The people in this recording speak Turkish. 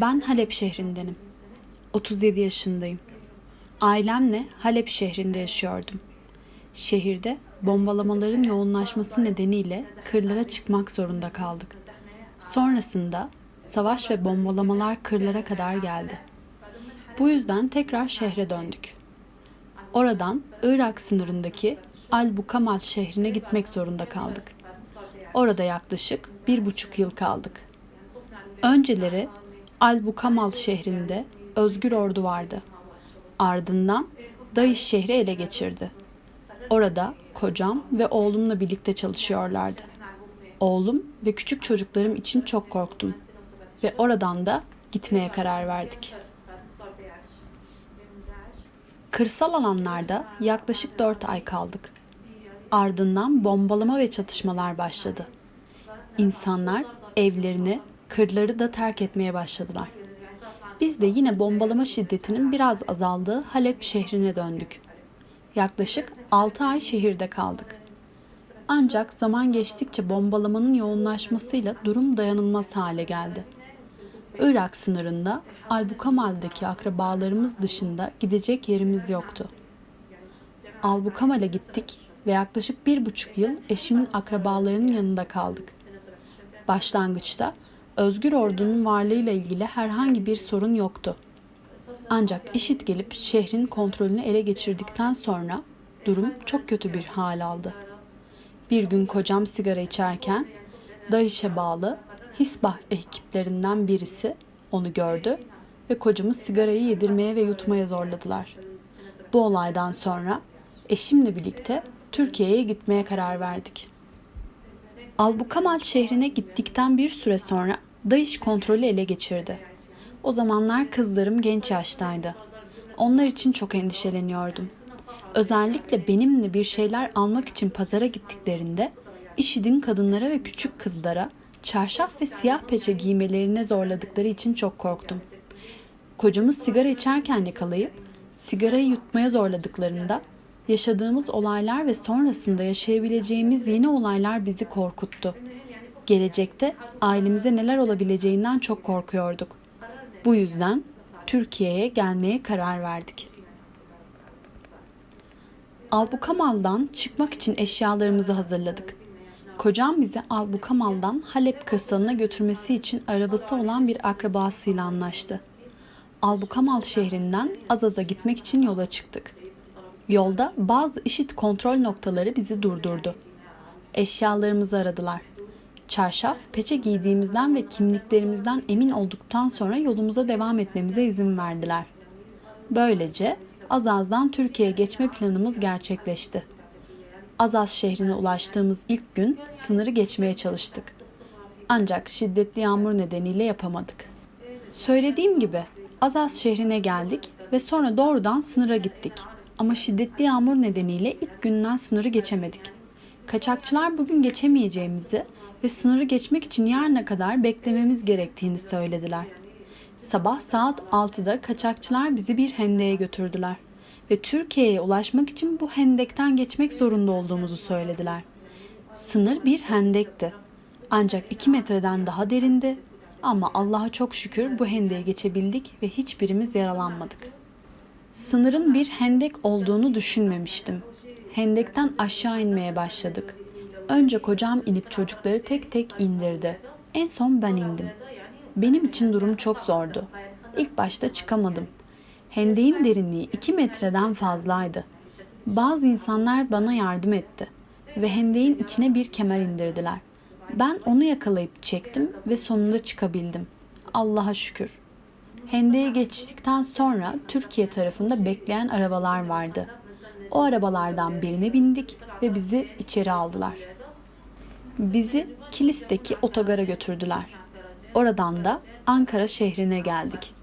Ben Halep şehrindenim. 37 yaşındayım. Ailemle Halep şehrinde yaşıyordum. Şehirde bombalamaların yoğunlaşması nedeniyle kırlara çıkmak zorunda kaldık. Sonrasında savaş ve bombalamalar kırlara kadar geldi. Bu yüzden tekrar şehre döndük. Oradan Irak sınırındaki Al-Bukamal şehrine gitmek zorunda kaldık. Orada yaklaşık bir buçuk yıl kaldık. Önceleri Al-Bukamal şehrinde özgür ordu vardı. Ardından Daesh şehri ele geçirdi. Orada kocam ve oğlumla birlikte çalışıyorlardı. Oğlum ve küçük çocuklarım için çok korktum ve oradan da gitmeye karar verdik. Kırsal alanlarda yaklaşık 4 ay kaldık. Ardından bombalama ve çatışmalar başladı. İnsanlar evlerini, kırları da terk etmeye başladılar. Biz de yine bombalama şiddetinin biraz azaldığı Halep şehrine döndük. Yaklaşık 6 ay şehirde kaldık. Ancak zaman geçtikçe bombalamanın yoğunlaşmasıyla durum dayanılmaz hale geldi. Irak sınırında Albukamal'deki akrabalarımız dışında gidecek yerimiz yoktu. Albukamal'e gittik ve yaklaşık bir buçuk yıl eşimin akrabalarının yanında kaldık. Başlangıçta Özgür Ordu'nun varlığıyla ilgili herhangi bir sorun yoktu. Ancak IŞİD gelip şehrin kontrolünü ele geçirdikten sonra durum çok kötü bir hal aldı. Bir gün kocam sigara içerken DAEŞ'e bağlı Hisbah ekiplerinden birisi onu gördü ve kocamı sigarayı yedirmeye ve yutmaya zorladılar. Bu olaydan sonra eşimle birlikte Türkiye'ye gitmeye karar verdik. Albukamal şehrine gittikten bir süre sonra DAEŞ kontrolü ele geçirdi. O zamanlar kızlarım genç yaştaydı. Onlar için çok endişeleniyordum. Özellikle benimle bir şeyler almak için pazara gittiklerinde IŞİD'in kadınlara ve küçük kızlara çarşaf ve siyah peçe giymelerine zorladıkları için çok korktum. Kocamı sigara içerken yakalayıp sigarayı yutmaya zorladıklarında yaşadığımız olaylar ve sonrasında yaşayabileceğimiz yeni olaylar bizi korkuttu. Gelecekte ailemize neler olabileceğinden çok korkuyorduk. Bu yüzden Türkiye'ye gelmeye karar verdik. Albukamal'dan çıkmak için eşyalarımızı hazırladık. Kocam bizi Albukamal'dan Halep kırsalına götürmesi için arabası olan bir akrabasıyla anlaştı. Albukamal şehrinden Azaz'a gitmek için yola çıktık. Yolda bazı işit kontrol noktaları bizi durdurdu. Eşyalarımızı aradılar. Çarşaf, peçe giydiğimizden ve kimliklerimizden emin olduktan sonra yolumuza devam etmemize izin verdiler. Böylece Azaz'dan Türkiye'ye geçme planımız gerçekleşti. Azaz şehrine ulaştığımız ilk gün sınırı geçmeye çalıştık. Ancak şiddetli yağmur nedeniyle yapamadık. Söylediğim gibi Azaz şehrine geldik ve sonra doğrudan sınıra gittik. Ama şiddetli yağmur nedeniyle ilk günden sınırı geçemedik. Kaçakçılar bugün geçemeyeceğimizi ve sınırı geçmek için yarına kadar beklememiz gerektiğini söylediler. Sabah saat 6'da kaçakçılar bizi bir hendeğe götürdüler ve Türkiye'ye ulaşmak için bu hendekten geçmek zorunda olduğumuzu söylediler. Sınır bir hendekti. Ancak 2 metreden daha derindi ama Allah'a çok şükür bu hendeğe geçebildik ve hiçbirimiz yaralanmadık. Sınırın bir hendek olduğunu düşünmemiştim. Hendekten aşağı inmeye başladık. Önce kocam inip çocukları tek tek indirdi. En son ben indim. Benim için durum çok zordu. İlk başta çıkamadım. Hendeğin derinliği 2 metreden fazlaydı. Bazı insanlar bana yardım etti ve hendeğin içine bir kemer indirdiler. Ben onu yakalayıp çektim ve sonunda çıkabildim. Allah'a şükür. Hendeğe geçtikten sonra Türkiye tarafında bekleyen arabalar vardı. O arabalardan birine bindik ve bizi içeri aldılar. Bizi Kilis'teki otogara götürdüler. Oradan da Ankara şehrine geldik.